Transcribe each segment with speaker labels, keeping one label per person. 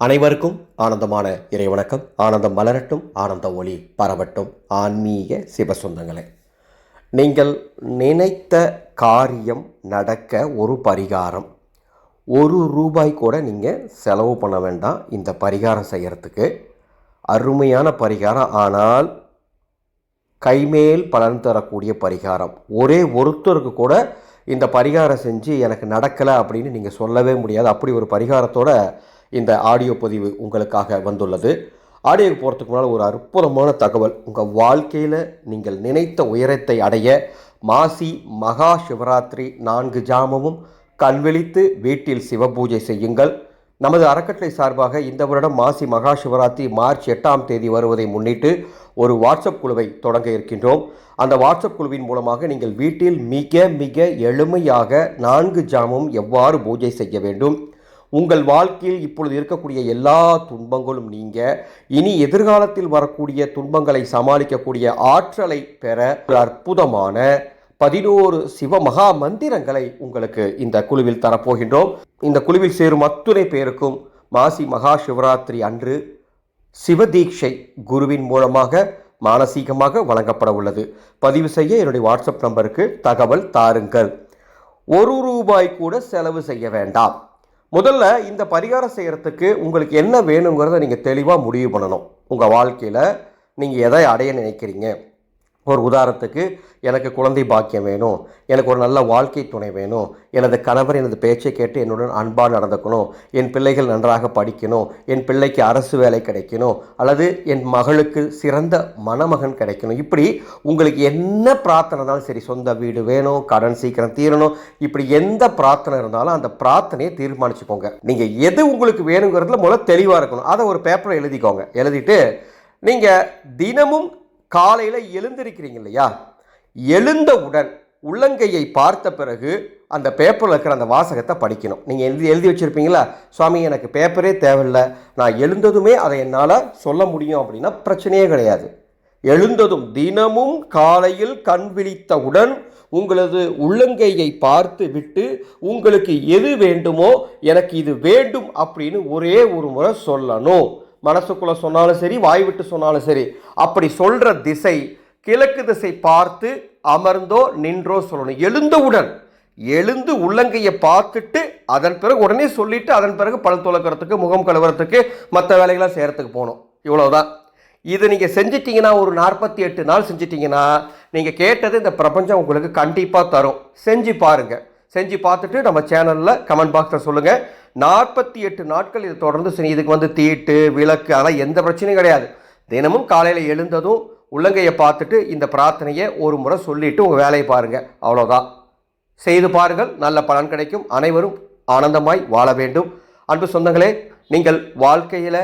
Speaker 1: அனைவருக்கும் ஆனந்தமான இறை வணக்கம் ஆனந்தம் மலரட்டும் ஆனந்த ஒளி பரவட்டும். ஆன்மீக சிவசொந்தங்களே நீங்கள் நினைத்த காரியம் நடக்க ஒரு பரிகாரம். ஒரு ரூபாய் கூட நீங்கள் செலவு பண்ண வேண்டாம். இந்த பரிகாரம் செய்கிறதுக்கு அருமையான பரிகாரம். ஆனால் கைமேல் பலன் தரக்கூடிய பரிகாரம். ஒரே ஒருத்தருக்கு கூட இந்த பரிகாரம் செஞ்சு எனக்கு நடக்கலை அப்படின்னு நீங்கள் சொல்லவே முடியாது. அப்படி ஒரு பரிகாரத்தோட இந்த ஆடியோ பதிவு உங்களுக்காக வந்துள்ளது. ஆடியோக்கு போகிறதுக்கு முன்னால் ஒரு அற்புதமான தகவல். உங்கள் வாழ்க்கையில் நீங்கள் நினைத்த உயரத்தை அடைய மாசி மகா சிவராத்திரி நான்கு ஜாமமும் கண்விழித்து வீட்டில் சிவபூஜை செய்யுங்கள். நமது அறக்கட்டளை சார்பாக இந்த வருடம் மாசி மகா சிவராத்திரி மார்ச் எட்டாம் தேதி வருவதை முன்னிட்டு ஒரு வாட்ஸ்அப் குழுவை தொடங்க இருக்கின்றோம். அந்த வாட்ஸ்அப் குழுவின் மூலமாக நீங்கள் வீட்டில் மிக மிக எளிமையாக நான்கு ஜாமும் எவ்வாறு பூஜை செய்ய வேண்டும்? உங்கள் வாழ்க்கையில் இப்பொழுது இருக்கக்கூடிய எல்லா துன்பங்களும் நீங்க. இனி எதிர்காலத்தில் வரக்கூடிய துன்பங்களை சமாளிக்கக்கூடிய ஆற்றலை பெற ஒரு அற்புதமான பதினோரு சிவ மகா மந்திரங்களை உங்களுக்கு இந்த குழுவில் தரப்போகின்றோம். இந்த குழுவில் சேரும் அத்துணை பேருக்கும் மாசி மகா சிவராத்திரி அன்று சிவதீட்சை குருவின் மூலமாக மானசீகமாக வழங்கப்பட உள்ளது. பதிவு செய்ய என்னுடைய வாட்ஸ்அப் நம்பருக்கு தகவல் தாருங்கள். ஒரு ரூபாய் கூட செலவு செய்ய வேண்டாம். முதல்ல இந்த பரிகாரம் செய்கிறதுக்கு உங்களுக்கு என்ன வேணுங்கிறத நீங்கள் தெளிவாக முடிவு பண்ணணும். உங்கள் வாழ்க்கையில் நீங்கள் எதை அடைய நினைக்கிறீங்க? ஒரு உதாரணத்துக்கு எனக்கு குழந்தை பாக்கியம் வேணும் எனக்கு ஒரு நல்ல வாழ்க்கை துணை வேணும் எனது கணவர் எனது பேச்சை கேட்டு என்னுடன் அன்பாக நடந்துக்கணும் என் பிள்ளைகள் நன்றாக படிக்கணும் என் பிள்ளைக்கு அரசு வேலை கிடைக்கணும் அல்லது என் மகளுக்கு சிறந்த மணமகன் கிடைக்கணும். இப்படி உங்களுக்கு என்ன பிரார்த்தனை இருந்தாலும் சரி சொந்த வீடு வேணும் கடன் சீக்கிரம் தீரணும் இப்படி எந்த பிரார்த்தனை இருந்தாலும் அந்த பிரார்த்தனையை தீர்மானிச்சுக்கோங்க. நீங்கள் எது உங்களுக்கு வேணுங்கிறதுல முதல்ல தெளிவாக இருக்கணும். அதை ஒரு பேப்பரை எழுதிக்கோங்க. எழுதிட்டு நீங்கள் தினமும் காலையில் எழுந்திருக்கிறீங்க இல்லையா? எழுந்தவுடன் உள்ளங்கையை பார்த்த பிறகு அந்த பேப்பரில் இருக்கிற அந்த வாசகத்தை படிக்கணும். நீங்கள் எழுதி எழுதி வச்சுருப்பீங்களா? சுவாமி எனக்கு பேப்பரே தேவையில்லை. நான் எழுந்ததுமே அதை என்னால் சொல்ல முடியும் அப்படின்னா பிரச்சனையே கிடையாது. எழுந்ததும் தினமும் காலையில் கண் விழித்தவுடன் உங்களது உள்ளங்கையை பார்த்து விட்டு உங்களுக்கு எது வேண்டுமோ எனக்கு இது வேண்டும் அப்படின்னு ஒரே ஒரு முறை சொல்லணும். மனசுக்குள்ளே சொன்னாலும் சரி வாய் விட்டு சொன்னாலும் சரி அப்படி சொல்கிற திசை கிழக்கு திசை பார்த்து அமர்ந்தோ நின்றோ சொல்லணும். எழுந்தவுடன் எழுந்து உள்ளங்கையை பார்த்துட்டு அதன் பிறகு உடனே சொல்லிட்டு அதன் பிறகு பல் துளக்கிறதுக்கு முகம் கழுவுறதுக்கு மற்ற வேலைகளாம் செய்கிறதுக்கு போகணும். இவ்வளோதான் இது நீங்கள் செஞ்சிட்டிங்கன்னா ஒரு நாற்பத்தி எட்டு நாள் செஞ்சிட்டிங்கன்னா நீங்கள் கேட்டது இந்த பிரபஞ்சம் உங்களுக்கு கண்டிப்பாக தரும். செஞ்சு பாருங்கள் செஞ்சு பார்த்துட்டு நம்ம சேனலில் கமெண்ட் பாக்ஸில் சொல்லுங்கள் நாற்பத்தி எட்டு நாட்கள் இதை தொடர்ந்து இதுக்கு வந்து தீட்டு விளக்கு அதெல்லாம் எந்த பிரச்சனையும் கிடையாது. தினமும் காலையில் எழுந்ததும் உள்ளங்கையை பார்த்துட்டு இந்த பிரார்த்தனையை ஒரு முறை சொல்லிவிட்டு உங்கள் வேலையை பாருங்கள் அவ்வளோதான் செய்து பாருங்கள். நல்ல பலன் கிடைக்கும். அனைவரும் ஆனந்தமாய் வாழ வேண்டும். அன்பு சொந்தங்களே நீங்கள் வாழ்க்கையில்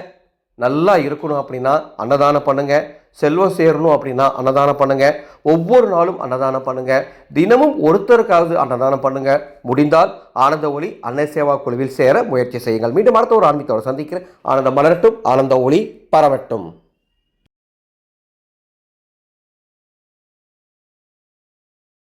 Speaker 1: நல்லா இருக்கணும் அப்படின்னா அன்னதானம் பண்ணுங்க. செல்வம் சேரணும் அப்படின்னா அன்னதானம் பண்ணுங்க. ஒவ்வொரு நாளும் அன்னதானம் பண்ணுங்க. தினமும் ஒருத்தருக்காவது அன்னதானம் பண்ணுங்க. முடிந்தால் ஆனந்த ஒளி அன்னை சேவா குழுவில் சேர முயற்சி செய்யுங்கள். மீண்டும் அடுத்த ஒரு ஆன்மீகத்தோடு சந்திக்கிறேன். ஆனந்த மலரட்டும். ஆனந்த ஒளி பரவட்டும்.